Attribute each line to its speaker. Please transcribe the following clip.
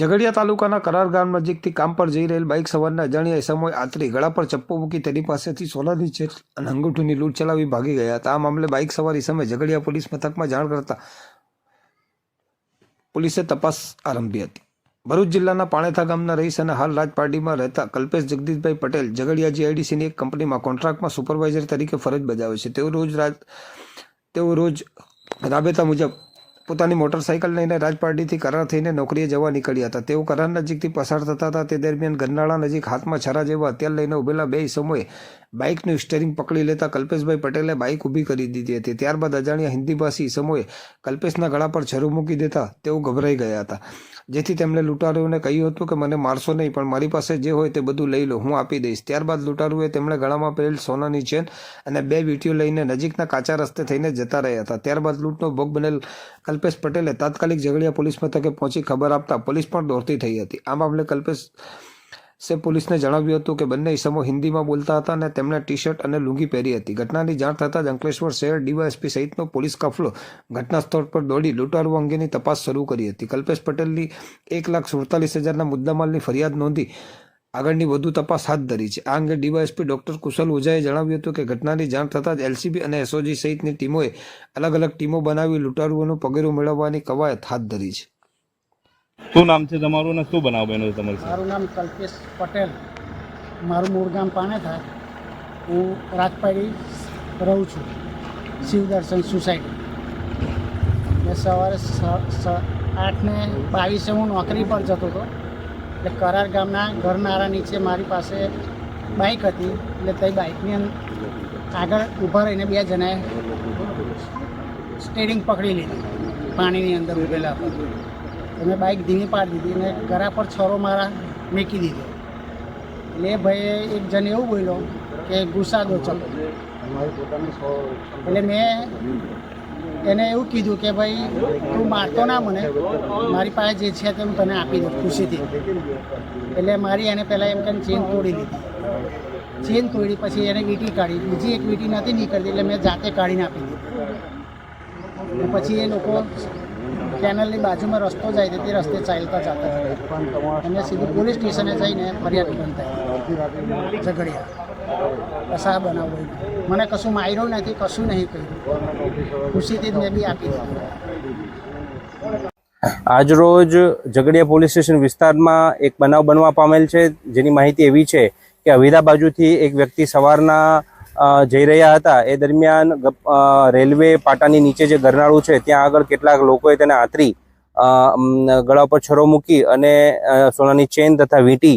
Speaker 1: ઝઘડિયા તાલુકાના કરાર ગામ નજીકથી કામ પર જઈ રહેલ બાઇક સવારના અજાણ્યા સમય આતરી ગળા પર ચપ્પો મૂકી તેની પાસેથી સોનાની ચેન અને અંગૂઠીની લૂંટ ચલાવી ભાગી ગયા હતા. આ મામલે બાઇક સવાર સમયે ઝઘડિયા પોલીસ મથકમાં જાણ કરતા પોલીસે તપાસ આરંભી હતી. ભરૂચ જિલ્લાના પાણેથા ગામના રહીશ અને હાલ રાજપાર્ટીમાં રહેતા કલ્પેશ જગદીશભાઈ પટેલ ઝઘડિયા જીઆઈડીસીની એક કંપનીમાં કોન્ટ્રાક્ટમાં સુપરવાઇઝર તરીકે ફરજ બજાવે છે. તેઓ રોજ રાત તેઓ રોજ રાબેતા મુજબ પોતાની મોટરસાઇકલ લઈને રાજપાડીથી કરાર થઈને નોકરીએ જવા નીકળ્યા હતા. તેઓ કરાર નજીકથી પસાર થતા હતા. તે દરમિયાન ગરનાળા નજીક હાથમાં છરા જેવા હથિયાર લઈને ઉભેલા બે સમયે બાઇકનું સ્ટેરિંગ પકડી લેતા કલ્પેશભાઈ પટેલે બાઇક ઊભી કરી દીધી હતી. ત્યારબાદ અજાણ્યા હિન્દીભાષી સમયે કલ્પેશના ગળા પર છરું મૂકી દેતા તેઓ ગભરાઈ ગયા હતા. જેથી તેમણે લૂંટારુઓને કહ્યું હતું કે મને મારશો નહીં, પણ મારી પાસે જે હોય તે બધું લઈ લો, હું આપી દઈશ. ત્યારબાદ લૂંટારુએ તેમણે ગળામાં પહેરેલ સોનાની ચેન અને બે વીંટીઓ લઈને નજીકના કાચા રસ્તે થઈને જતા રહ્યા હતા. ત્યારબાદ લૂંટનો ભોગ બનેલ કલ્પેશ પટેલે તાત્કાલિક ઝઘડિયા પોલીસ મથકે પહોંચી ખબર આપતા પોલીસ પણ દોડતી થઈ હતી. આ મામલે કલ્પેશ સે પોલીસને જણાવ્યું હતું કે બંને ઇસમો હિન્દીમાં બોલતા હતા અને તેમણે ટી શર્ટ અને લુંગી પહેરી હતી. ઘટનાની જાણ થતાં જ અંકલેશ્વર શહેર ડીવાયએસપી સહિતનો પોલીસ કાફલો ઘટના સ્થળ પર દોડી લૂંટારો અંગેની તપાસ શરૂ કરી હતી. કલ્પેશ પટેલની એક લાખ સુડતાલીસ હજારના મુદ્દામાલની ફરિયાદ નોંધી આગળની વધુ તપાસ હાથ ધરી છે. આ અંગે ડીવાયએસપી ડોક્ટર કુશલ ઓઝાએ જણાવ્યું હતું કે ઘટનાની જાણ થતાં જ એલસીબી અને એસઓજી સહિતની ટીમોએ અલગ અલગ ટીમો બનાવી લૂંટારુઓનું પગેરું મેળવવાની કવાયત હાથ ધરી છે.
Speaker 2: શું નામ છે તમારું અને શું બનાવ બન્યો છે તમારી
Speaker 3: મારું નામ કલ્પેશ પટેલ. મારું મૂળ ગામ પાનેથા. હું રાજપાડી રહું છું. શિવદર્શન સોસાયટી. મેં સવારે આઠને બાવીસે હું નોકરી પર જતો હતો. એટલે કરાર ગામના ઘરનારા નીચે મારી પાસે બાઇક હતી. એટલે તે બાઇકની આગળ ઊભા રહીને બે જણાએ સ્ટેરિંગ પકડી લીધી. પાણીની અંદર ઊભેલા હતા. મેં બાઇક ધીમી પાડી દીધી અને ગળા પર છરો મારા મેકી દીધો. એટલે એ ભાઈએ એક જણ એવું બોલ્યો કે ગુસ્સા દો ચલો. એટલે મેં એને એવું કીધું કે, ભાઈ, તું મારતો ના મને. મારી પાસે જે છે તે હું તને આપી દઉં ખુશીથી. એટલે મારી એને પહેલાં એમ કહીને ચેન તોડી દીધી ચેન તોડી પછી એને વીટી કાઢી. બીજી એક વીટી નથી નીકળતી, એટલે મેં જાતે કાઢીને આપી દીધી. પછી એ લોકો કેનલની બાજુમાં રસ્તો જાય છે, તે રસ્તે ચાલતા જતા અને સીધું પોલીસ સ્ટેશને જઈને ફરિયાદ નોંધાઈ ઝઘડિયા. બસ બનાવો મને કશું માર્યું નથી, કશું નહીં કર્યું. ખુશીથી જ મેં બી આપી દીધું.
Speaker 4: આજરોજ ઝઘડિયા પોલીસ સ્ટેશન વિસ્તારમાં એક બનાવ બનવા પામેલ છે. જેની માહિતી એવી છે કે અવિધા બાજુથી એક વ્યક્તિ સવારના જઈ રહ્યા હતા. એ દરમિયાન રેલવે પાટાની નીચે જે ગરનાળું છે, ત્યાં આગળ કેટલાક લોકોએ તેને આતરી ગળા પર છરો મૂકી અને સોનાની ચેન તથા વીંટી